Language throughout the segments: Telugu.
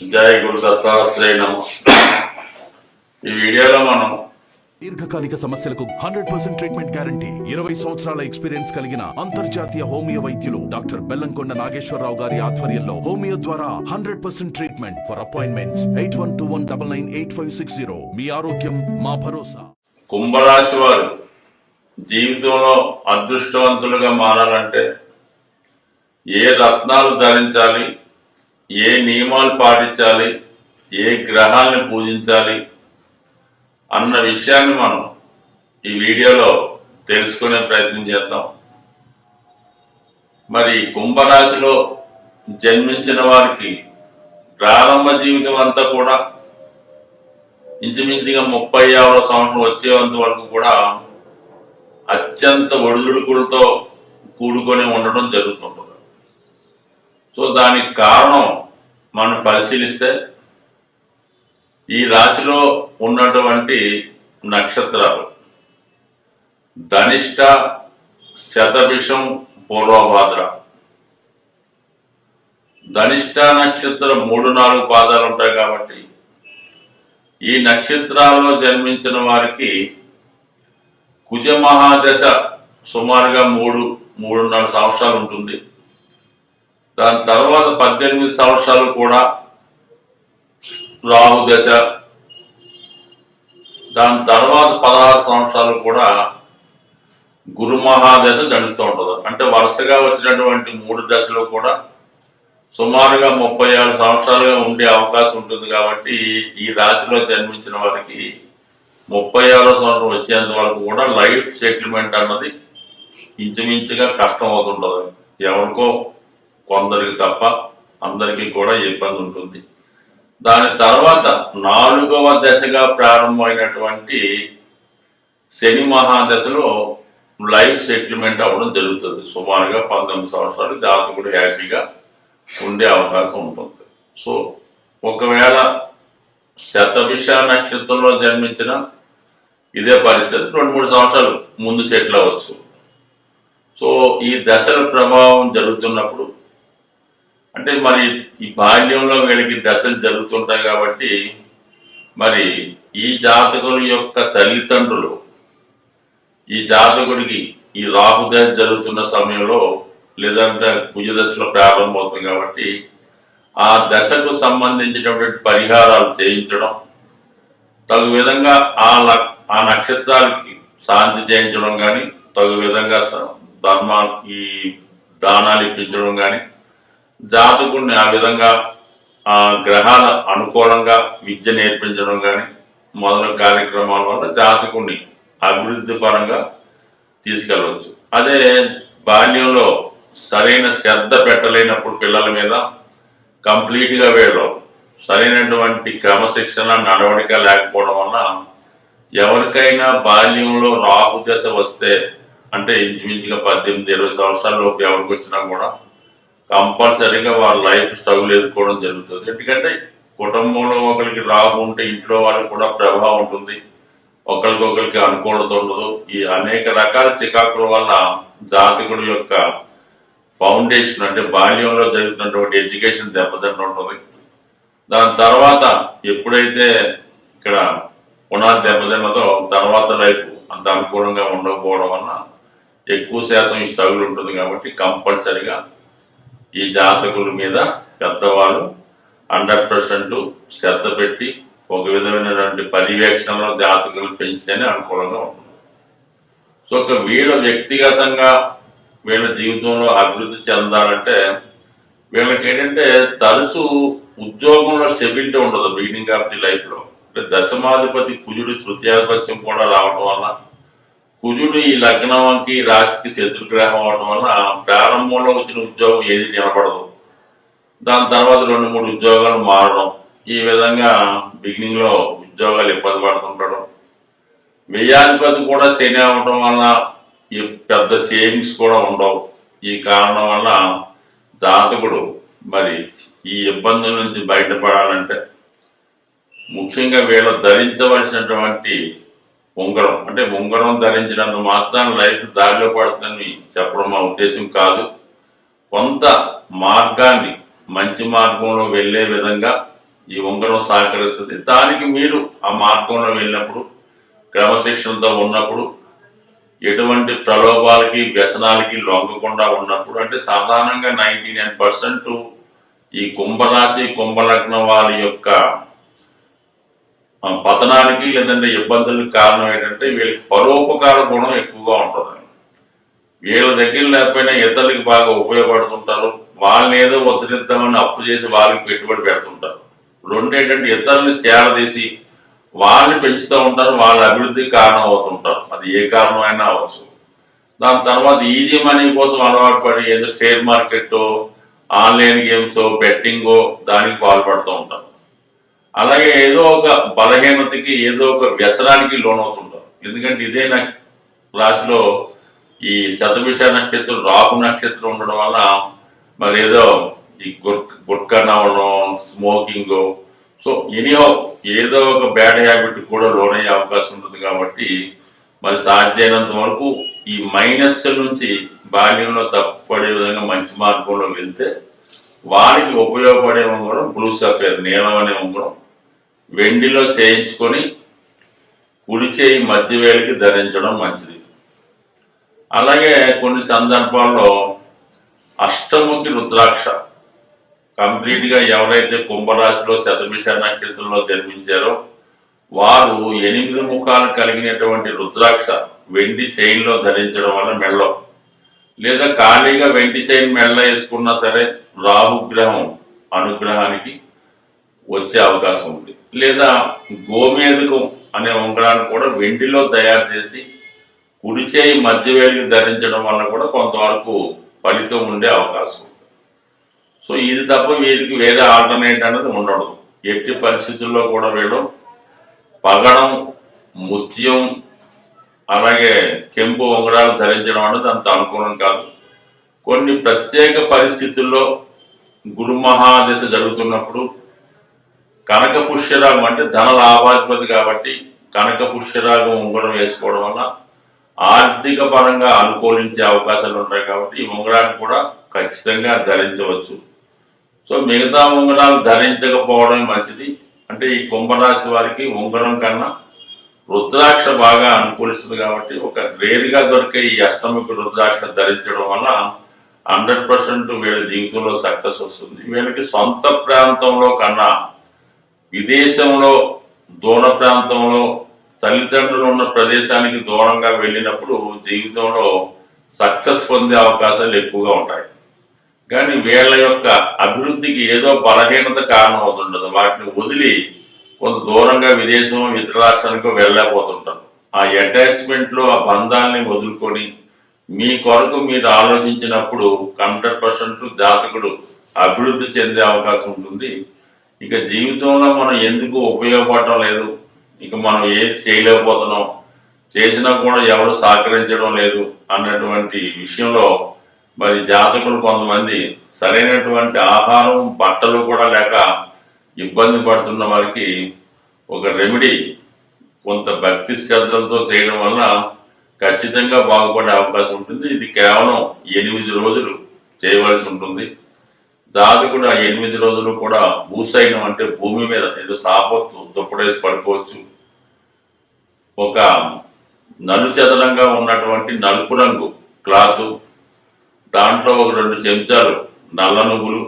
జై గురు దత్తాత్రేయ నమ. ఈ వీడియోలో మనం దీర్ఘకాలిక సమస్యలకు హండ్రెడ్ పర్సెంట్ ట్రీట్మెంట్ గ్యారంటీ ఇరవై సంవత్సరాల ఎక్స్పీరియన్స్ కలిగిన అంతర్జాతీయ హోమియో వైద్యులు డాక్టర్ బెల్లంకొండ నాగేశ్వరరావు గారి ఆధ్వర్యంలో హోమియో ద్వారా hundred percent treatment. For appointments eight one two one double nine eight five six zero మీ ఆరోగ్యం మా భరోసా. కుంభరాశి వారు జీవితంలో అదృష్టవంతులుగా మారాలంటే ఏ రత్నాలు ధరించాలి ఏ నియమాలు పాటించాలి? ఏ గ్రహాలను పూజించాలి? అన్న విషయాన్ని మనం ఈ వీడియోలో తెలుసుకునే ప్రయత్నం చేద్దాం. మరి కుంభరాశిలో జన్మించిన వారికి ప్రారంభ జీవితం అంతా కూడా ఇంచుమించుగా ముప్పై ఆరో సంవత్సరం వచ్చేంత వరకు కూడా అత్యంత ఒడిదుడుకులతో కూడుకొని ఉండడం జరుగుతుంటుంది. సో దానికి కారణం మనం పరిశీలిస్తే ఈ రాశిలో ఉన్నటువంటి నక్షత్రాలు. ధనిష్ట శతభిషం పూర్వభాద్ర. ధనిష్ట నక్షత్రం మూడు నాలుగు పాదాలు ఉంటాయి కాబట్టి ఈ నక్షత్రాల్లో జన్మించిన వారికి కుజ మహాదశ సుమారుగా మూడు మూడున్నర సంవత్సరాలు ఉంటుంది. దాని తర్వాత పద్దెనిమిది సంవత్సరాలు కూడా రాహు దశ. దాని తర్వాత పదహారు సంవత్సరాలు కూడా గురు మహాదశ నడుస్తూ ఉంటుంది. అంటే వరుసగా వచ్చినటువంటి మూడు దశలు కూడా సుమారుగా ముప్పై ఆరు సంవత్సరాలుగా ఉండే అవకాశం ఉంటుంది కాబట్టి ఈ రాశిలో జన్మించిన వారికి ముప్పై ఆరో సంవత్సరం వచ్చేంత వరకు కూడా లైఫ్ సెటిల్మెంట్ అన్నది ఇంచుమించుగా కష్టం అవుతుంటుంది. ఎవరికో కొందరికి తప్ప అందరికీ కూడా ఇబ్బంది ఉంటుంది. దాని తర్వాత నాలుగవ దశగా ప్రారంభమైనటువంటి శని మహాదశలో లైఫ్ సెటిల్మెంట్ అవ్వడం జరుగుతుంది. సుమారుగా పంతొమ్మిది సంవత్సరాలు జాతకుడు హ్యాపీగా ఉండే అవకాశం ఉంటుంది. సో ఒకవేళ శతభిష నక్షత్రంలో జన్మించిన ఇదే పరిస్థితి రెండు మూడు సంవత్సరాలు ముందు సెటిల్ అవ్వచ్చు. సో ఈ దశల ప్రభావం జరుగుతున్నప్పుడు అంటే మరి ఈ బాల్యంలో వీళ్ళకి దశలు జరుగుతుంటాయి కాబట్టి మరి ఈ జాతకుల యొక్క తల్లిదండ్రులు ఈ జాతకుడికి ఈ రాహుదశ జరుగుతున్న సమయంలో లేదంటే కుజదశలో ప్రారంభమవుతుంది కాబట్టి ఆ దశకు సంబంధించినటువంటి పరిహారాలు చేయించడం తగు విధంగా ఆ ఆ నక్షత్రాలకి శాంతి చేయించడం కానీ తగు విధంగా ధర్మా ఈ దానాలు ఇప్పించడం కానీ జాతకుడిని ఆ విధంగా ఆ గ్రహాల అనుకూలంగా విద్య నేర్పించడం కానీ మొదలైన కార్యక్రమాల వల్ల జాతకుడిని అభివృద్ధి పరంగా తీసుకెళ్ళవచ్చు. అదే బాల్యంలో సరైన శ్రద్ధ పెట్టలేనప్పుడు పిల్లల మీద కంప్లీట్గా వేయడం వీళ్ళు సరైనటువంటి క్రమశిక్షణ నడవడిక లేకపోవడం వల్ల ఎవరికైనా బాల్యంలో రాహు దశ వస్తే అంటే ఇంచుమించుగా పద్దెనిమిది ఇరవై సంవత్సరాల లోపు ఎవరికి వచ్చినా కూడా కంపల్సరీగా వాళ్ళ లైఫ్ స్ట్రగుల్ ఎదుర్కోవడం జరుగుతుంది. ఎందుకంటే కుటుంబంలో ఒకరికి రాహు ఉంటే ఇంట్లో వాళ్ళకి కూడా ప్రభావం ఉంటుంది. ఒకరికొకరికి అనుకూలత ఉండదు. ఈ అనేక రకాల చికాకుల వల్ల జాతికుడు యొక్క ఫౌండేషన్ అంటే బాల్యంలో జరుగుతున్నటువంటి ఎడ్యుకేషన్ దెబ్బతింట ఉంటుంది. దాని తర్వాత ఎప్పుడైతే ఇక్కడ పునాది దెబ్బతిన్నదో తర్వాత లైఫ్ అంత అనుకూలంగా ఉండకపోవడం వలన ఎక్కువ శాతం ఈ స్ట్రగుల్ ఉంటుంది కాబట్టి కంపల్సరిగా ఈ జాతకుల మీద పెద్దవాళ్ళు హండ్రెడ్ పర్సెంట్ శ్రద్ధ పెట్టి ఒక విధమైనటువంటి పర్యవేక్షణలో జాతకులు పెంచితేనే అనుకూలంగా ఉంటుంది. సో ఒక వీళ్ళ వ్యక్తిగతంగా వీళ్ళ జీవితంలో అభివృద్ధి చెందాలంటే వీళ్ళకి ఏంటంటే తరచూ ఉద్యోగంలో స్టెబిలిటీ ఉండదు బిగినింగ్ ఆఫ్ ది లైఫ్లో అంటే దశమాధిపతి కుజుడు తృతీయాధిపత్యం కూడా రావడం వల్ల కుజుడు ఈ లగ్నంకి రాశికి శత్రుగ్రహం అవడం వల్ల ప్రారంభంలో వచ్చిన ఉద్యోగం ఏది నిలబడదు. దాని తర్వాత రెండు మూడు ఉద్యోగాలు మారడం. ఈ విధంగా బిగినింగ్లో ఉద్యోగాలు ఇబ్బంది పడుతుండడం వ్యయాధిపతి కూడా శని అవడం వల్ల ఈ పెద్ద సేవింగ్స్ కూడా ఉండవు. ఈ కారణం వల్ల జాతకుడు మరి ఈ ఇబ్బందుల నుంచి బయటపడాలంటే ముఖ్యంగా వీళ్ళు ధరించవలసినటువంటి ఉంగరం. అంటే ఉంగరం ధరించినంత మాత్రాన్ని లైఫ్ దారిలో పడుతుందని చెప్పడం మా ఉద్దేశం కాదు. కొంత మార్గాన్ని మంచి మార్గంలో వెళ్ళే విధంగా ఈ ఉంగరం సహకరిస్తుంది. దానికి మీరు ఆ మార్గంలో వెళ్ళినప్పుడు క్రమశిక్షణతో ఉన్నప్పుడు ఎటువంటి ప్రలోభాలకి వ్యసనాలకి లొంగకుండా ఉన్నప్పుడు అంటే సాధారణంగా నైన్టీ నైన్ పర్సెంట్ ఈ కుంభరాశి కుంభలగ్నం వారి యొక్క పతనానికి లేదంటే ఇబ్బందులకు కారణం ఏంటంటే వీళ్ళకి పరోపకార గుణం ఎక్కువగా ఉంటుంది. వీళ్ళ దగ్గర లేకపోయినా ఇతరులకి బాగా ఉపయోగపడుతుంటారు. వాళ్ళని ఏదో వదిలిద్దామని అప్పు చేసి వాళ్ళకి పెట్టుబడి పెడుతుంటారు. రెండు ఏంటంటే ఇతరులు చేరదీసి వాళ్ళని పెంచుతూ ఉంటారు వాళ్ళ అభివృద్ధికి కారణం అవుతుంటారు. అది ఏ కారణమైనా అవ్వచ్చు. దాని తర్వాత ఈజీ మనీ కోసం అలవాటు పడి ఏదో షేర్ మార్కెట్ ఆన్లైన్ గేమ్స్ బెట్టింగో దానికి పాల్పడుతూ ఉంటారు. అలాగే ఏదో ఒక బలహీనతకి ఏదో ఒక వ్యసనానికి లోనవుతుంటాం. ఎందుకంటే ఇదే నా రాశిలో ఈ శతభిష నక్షత్రం రాహు నక్షత్రం ఉండడం వల్ల మరి ఏదో ఈ గుర్క గుట్కా నవ్వడం స్మోకింగ్. సో ఎనీహో ఏదో ఒక బ్యాడ్ హ్యాబిట్ కూడా లోనయ్యే అవకాశం ఉంటుంది కాబట్టి మరి సాధ్యమైనంత వరకు ఈ మైనస్ నుంచి బాల్యంలో తప్పుపడే విధంగా మంచి మార్గంలో వెళ్తే వారికి ఉపయోగపడే ఉంగరం బ్లూ సఫేర్ నీలం అనే ఉంగరం. వెండిలో చేయించుకొని కుడి చేయి మధ్యవేలికి ధరించడం మంచిది. అలాగే కొన్ని సందర్భాల్లో అష్టముఖి రుద్రాక్ష. కంప్లీట్గా ఎవరైతే కుంభరాశిలో శతభిష నక్షత్రంలో జన్మించారో వారు ఎనిమిది ముఖాలు కలిగినటువంటి రుద్రాక్ష వెండి చైన్లో ధరించడం వల్ల మెళ్ళో. లేదా ఖాళీగా వెండి చైన్ మెళ్ళ వేసుకున్నా సరే రాహుగ్రహం అనుగ్రహానికి వచ్చే అవకాశం ఉంది. లేదా గోమేధకం అనే ఉంగరాన్ని కూడా వెండిలో తయారు చేసి కుడి చేయి మధ్య వేలికి ధరించడం వల్ల కూడా కొంతవరకు ఫలితం ఉండే అవకాశం ఉంది. సో ఇది తప్ప వీరికి వేరే ఆల్టర్నేట్ అనేది ఉండదు. ఎట్టి పరిస్థితుల్లో కూడా వీళ్ళు పగడం ముత్యం అలాగే కెంపు ఉంగరాలు ధరించడం అనేది అంత అనుకూలం కాదు. కొన్ని ప్రత్యేక పరిస్థితుల్లో గురు మహాదశ జరుగుతున్నప్పుడు కనక పుష్యరాగం అంటే ధన లాభాధిపతి కాబట్టి కనక పుష్యరాగం ఉంగరం వేసుకోవడం వల్ల ఆర్థిక పరంగా అనుకూలించే అవకాశాలు ఉంటాయి కాబట్టి ఈ ఉంగరాన్ని కూడా ఖచ్చితంగా ధరించవచ్చు. సో మిగతా ఉంగరాలు ధరించకపోవడం మంచిది. అంటే ఈ కుంభరాశి వారికి ఉంగరం కన్నా రుద్రాక్ష బాగా అనుకూలిస్తుంది కాబట్టి ఒక రేరుగా దొరికే ఈ అష్టమికి రుద్రాక్ష ధరించడం వల్ల హండ్రెడ్ పర్సెంట్ వీళ్ళ జీవితంలో సక్సెస్ వస్తుంది. వీళ్ళకి సొంత ప్రాంతంలో కన్నా విదేశంలో దూర ప్రాంతంలో తల్లిదండ్రులు ఉన్న ప్రదేశానికి దూరంగా వెళ్ళినప్పుడు జీవితంలో సక్సెస్ పొందే అవకాశాలు ఎక్కువగా ఉంటాయి. కానీ వీళ్ళ యొక్క అభివృద్ధికి ఏదో బలహీనత కారణం అవుతుండదు వాటిని వదిలి కొంత దూరంగా విదేశం ఇతర రాష్ట్రానికి వెళ్ళలేకపోతుంటారు. ఆ అటాచ్మెంట్లో ఆ బంధాలని వదులుకొని మీ కొరకు మీరు ఆలోచించినప్పుడు హండ్రెడ్ పర్సెంట్ జాతకుడు అభివృద్ధి చెందే అవకాశం ఉంటుంది. ఇక జీవితంలో మనం ఎందుకు ఉపయోగపడటం లేదు? ఇక మనం ఏది చేయలేకపోతున్నాం? చేసినా కూడా ఎవరు సహకరించడం లేదు అన్నటువంటి విషయంలో మరి జాతకులు కొంతమంది సరైనటువంటి ఆహారం బట్టలు కూడా లేక ఇబ్బంది పడుతున్న వారికి ఒక రెమెడీ కొంత భక్తి శ్రద్ధలతో చేయడం వల్ల ఖచ్చితంగా బాగుపడే అవకాశం ఉంటుంది. ఇది కేవలం ఎనిమిది రోజులు చేయవలసి ఉంటుంది. దాది కూడా ఎనిమిది రోజులు కూడా భూసైనం అంటే భూమి మీద ఏదో సాపొత్తు దుప్పడేసి పడుకోవచ్చు. ఒక నలుచదరంగా ఉన్నటువంటి నలుపు రంగు క్లాత్ దాంట్లో ఒక రెండు చెంచాలు నల్ల నువ్వులు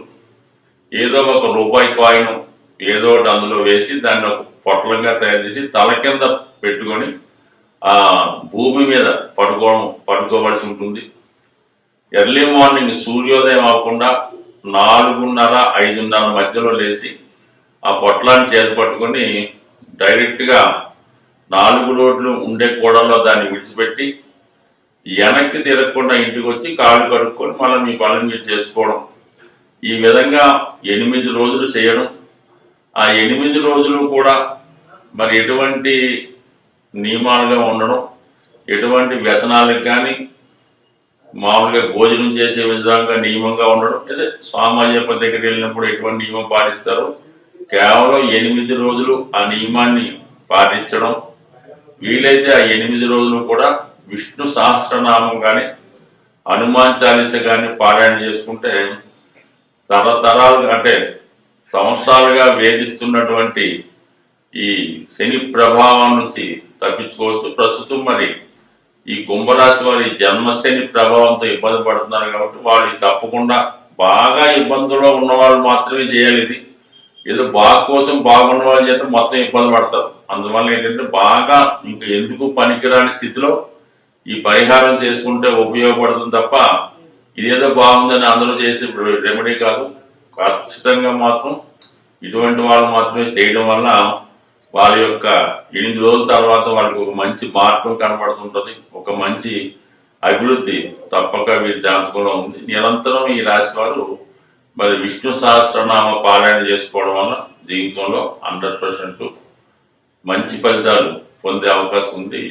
ఏదో ఒక రూపాయి కాయిన్ ఏదో ఒకటి అందులో వేసి దాన్ని ఒక పొట్లంగా తయారు చేసి తల కింద పెట్టుకొని ఆ భూమి మీద పడుకోవడం పడుకోవలసి ఉంటుంది. ఎర్లీ మార్నింగ్ సూర్యోదయం అవ్వకుండా నాలుగున్నర ఐదున్నర మధ్యలో లేచి ఆ పొట్లాన్ని చేతి పట్టుకొని డైరెక్ట్గా నాలుగు రోడ్లు ఉండే కూడల్లో దాన్ని విడిచిపెట్టి వెనక్కి తిరగకుండా ఇంటికి వచ్చి కాళ్ళు కడుక్కొని మళ్ళీ మీ పనులు మీరు చేసుకోవడం. ఈ విధంగా ఎనిమిది రోజులు చేయడం. ఆ ఎనిమిది రోజులు కూడా మరి ఎటువంటి నియమాలుగా ఉండడం ఎటువంటి వ్యసనాలకు కానీ మామూలుగా భోజనం చేసే విధంగా నియమంగా ఉండడం అదే సామాజిక దగ్గరికి వెళ్ళినప్పుడు ఎటువంటి నియమం పాటిస్తారో? కేవలం ఎనిమిది రోజులు ఆ నియమాన్ని పాటించడం. వీలైతే ఆ ఎనిమిది రోజులు కూడా విష్ణు సహస్రనామం కానీ హనుమాన్ చాలీస కానీ పారాయణ చేసుకుంటే తరతరాలు అంటే సంవత్సరాలుగా వేధిస్తున్నటువంటి ఈ శని ప్రభావం నుంచి తప్పించుకోవచ్చు. ప్రస్తుతం మరి ఈ కుంభరాశి వారి జన్మశని ప్రభావంతో ఇబ్బంది పడుతున్నారు కాబట్టి వాళ్ళు తప్పకుండా బాగా ఇబ్బందుల్లో ఉన్న వాళ్ళు మాత్రమే చేయాలి ఇది. ఏదో బాగా కోసం బాగున్న వాళ్ళ చేత మొత్తం ఇబ్బంది పడతారు. అందువల్ల ఏంటంటే బాగా ఇంకా ఎందుకు పనికిరాని స్థితిలో ఈ పరిహారం చేసుకుంటే ఉపయోగపడుతుంది తప్ప ఇదేదో బాగుందని అందరూ చేసే రెమెడీ కాదు. ఖచ్చితంగా మాత్రం ఇటువంటి వాళ్ళు మాత్రమే చేయడం వల్ల వారి యొక్క ఎనిమిది రోజుల తర్వాత వాళ్ళకి ఒక మంచి మార్గం కనబడుతుంటుంది. ఒక మంచి అభివృద్ధి తప్పక వీరి జాతకంలో ఉంది. నిరంతరం ఈ రాశి వారు మరి విష్ణు సహస్రనామ పారాయణ చేసుకోవడం వల్ల జీవితంలో హండ్రెడ్ పర్సెంట్ మంచి ఫలితాలు పొందే అవకాశం ఉంది.